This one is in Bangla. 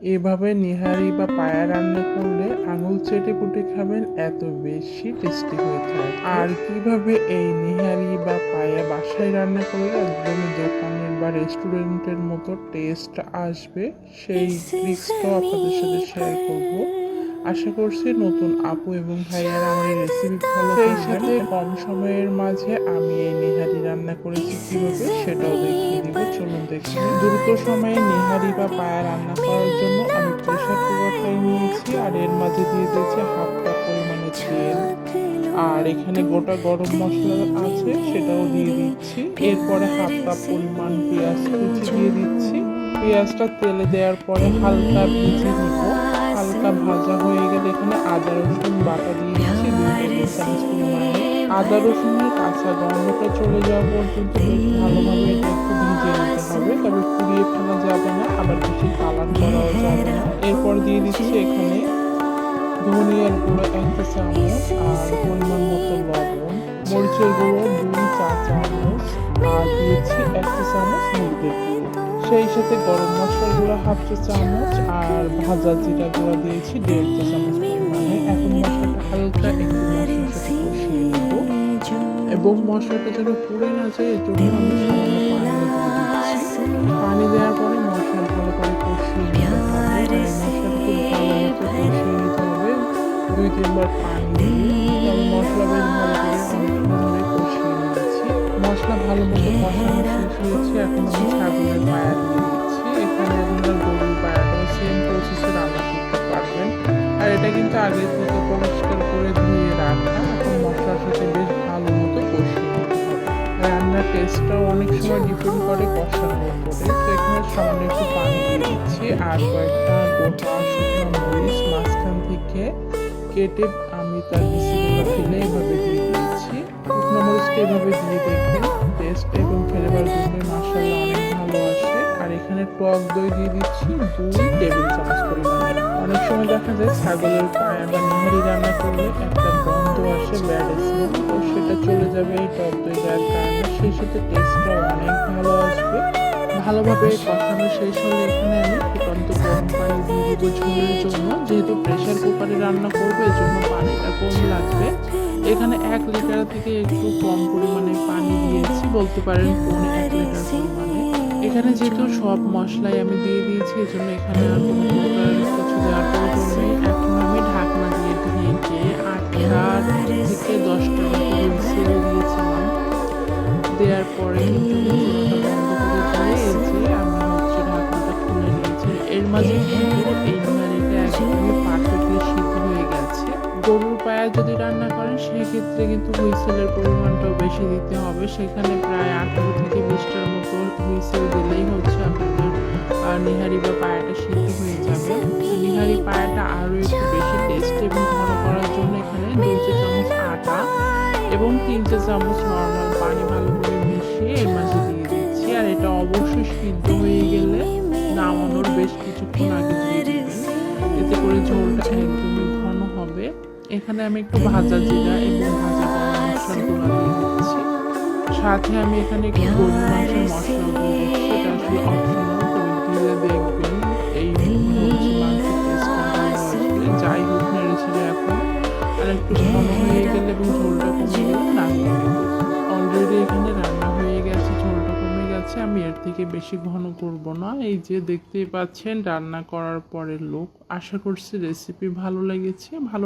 এভাবে নিহারি বা পায়া রান্না করলে আঙুল চেটে পুটে খাবেন এত বেশি টেস্টি হয়ে থাকে। আর কীভাবে এই নিহারি বা পায়া বাসায় রান্না করলে একদমই দোকানের বা রেস্টুরেন্টের মতো টেস্ট আসবে সেই ট্রিক্সটাও আপনাদের সাথে শেয়ার করব। আশা করছি নতুন আপু এবং ভাইয়ারা আমার এই রেসিপি ফলো সেই সাথে কম সময়ের মাঝে আমি এই নিহারি রান্না করেছি কীভাবে সেটাও দেখিয়ে দিব। চলুন দেখি। দ্রুত সময়ে নিহারি বা পায়া রান্না করার জন্য আমি প্রেশার কুকারটাই নিয়েছি আর এর মাঝে দিয়ে দিয়েছি হাফ কাপ পরিমাণে তেল। আর এখানে গোটা গরম মশলা আছে সেটাও দিয়ে দিচ্ছি। এরপরে হাফ কাপ পরিমাণ পেঁয়াজ কুচি দিয়ে দিচ্ছি। পেঁয়াজটা তেলে দেওয়ার পরে হালকা ভেজে নিব। হালকা ভাজা হয়ে গেলে এখানে আদা রসুন বাটা দিয়ে দিচ্ছি দুই টেবিল চামচ পরিমাণে। আদা রসুনের কাঁচা গন্ধটা চলে যাওয়া পর্যন্ত বেশ ভালোভাবে এটা একটু ভেজে নিতে হবে তবে পুড়িয়ে ফেলা যাবে না আবার বেশি কালার করাও যাবে না। এরপর দিয়ে দিচ্ছি এখানে ধনিয়ার গুঁড়ো চামচ আর পরিমাণ মতো লবণ। মরিচের গুঁড়ো দুই চা চামচ। আর দিয়েছি একটা চামচ হলুদের গুঁড়ো। সেই সাথে গরম মশলা গুঁড়ো হাফ চা চামচ আর ভাজা জিরা গুঁড়ো দিয়েছি, দেড় চা চামচ এবং মশলাটা যেন পুড়ে না যায় এর জন্য আমি পানি দেওয়ার পরে মশলা ভালো করে কষিয়ে হবে। দুই তিনবার পানি মশলা বেশ ভালো করে মশলা ভালো মতো কষানো হয়েছে এখন আমি ছাগলের পায়া দিয়ে দিচ্ছি এখানে আপনারা গরুর পায়াটাও সেম প্রসেসে রান্না করতে পারবেন। আর এটা কিন্তু আগে থেকে পরিষ্কার করে ধুয়ে রাখা, এখন মশলার সাথে বেশ ভালো মতো কষিয়ে নিতে হবে। রান্নার টেস্টটাও অনেক সময় ডিপেন্ড করে কষানোর উপরে তো এখানে পানি দিচ্ছি, আর কয়েকটা গোটা শুকনো মাঝখান থেকে কেটে আমি তার বিচিগুলো ফেলে এভাবে দিয়ে দিয়েছি শুকনো মরিচটা দিয়ে দেখবেন টক দই দিয়ে দিচ্ছি দুই টেবিল চামচ পরিমাণে। অনেক সময় দেখা যায় ছাগলের পায়া বা নিহারি রান্না করলে একটা গন্ধ আসে ব্যাড স্মেল তো সেটা চলে যাবে এই টক দই দেওয়ার কারণে। সেই সাথে টেস্টটা অনেক ভালো আসবে। ভালোভাবে কষানো শেষ হলে এখানে আমি ফুটন্ত গরম পানি দিয়ে দিব ঝোলের জন্য। যেহেতু প্রেশার কুকারে রান্না করব এই জন্য পানিটা কম লাগবে। এখানে এক লিটার থেকে একটু কম পরিমাণে পানি দিয়েছি। বলতে পারেন পৌনে এক লিটার পরিমাণে। এখানে যেহেতু সব মশলাই আমি দিয়ে দিয়েছি এই জন্য এখানে আর কোনো কিছু দেওয়ার প্রয়োজন নেই। এখন আমি ঢাকনা দিয়ে ঢেকে আটটা থেকে দশটা মতো হুইসেল দিয়েছিলাম। দেওয়ার পরে ঢাকনাটা এর মাঝে কিন্তু এই হয়ে গেছে। গরুর পায়া যদি রান্না করেন সেই ক্ষেত্রে কিন্তু হুইসেলের পরিমাণটাও বেশি দিতে হবে। সেখানে প্রায় আঠারো থেকে বিশটার এবং তিনটে চামচ নর্মাল পানি ভালো করে মিশিয়ে এর মাঝে দিয়ে দিচ্ছি। আর এটা অবশ্যই সিদ্ধ হয়ে গেলে নামানোর বেশ কিছুক্ষণ আগে দিয়ে দিবেন। এতে করে ঝোলটা একদমই ঘন হবে। এখানে আমি একটু ভাজা জিরা এবং ভাজা গরম মশলাগুলো দিয়ে দিচ্ছি। সাথে আমি এখানে একটু গরুর মাংসের মশলা দিয়ে একটু আমি এর থেকে বেশি ঘন করব না। এই যে দেখতেই পাচ্ছেন, রান্না করার পরের লোক আশা করছি রেসিপি ভালো লেগেছে, ভালো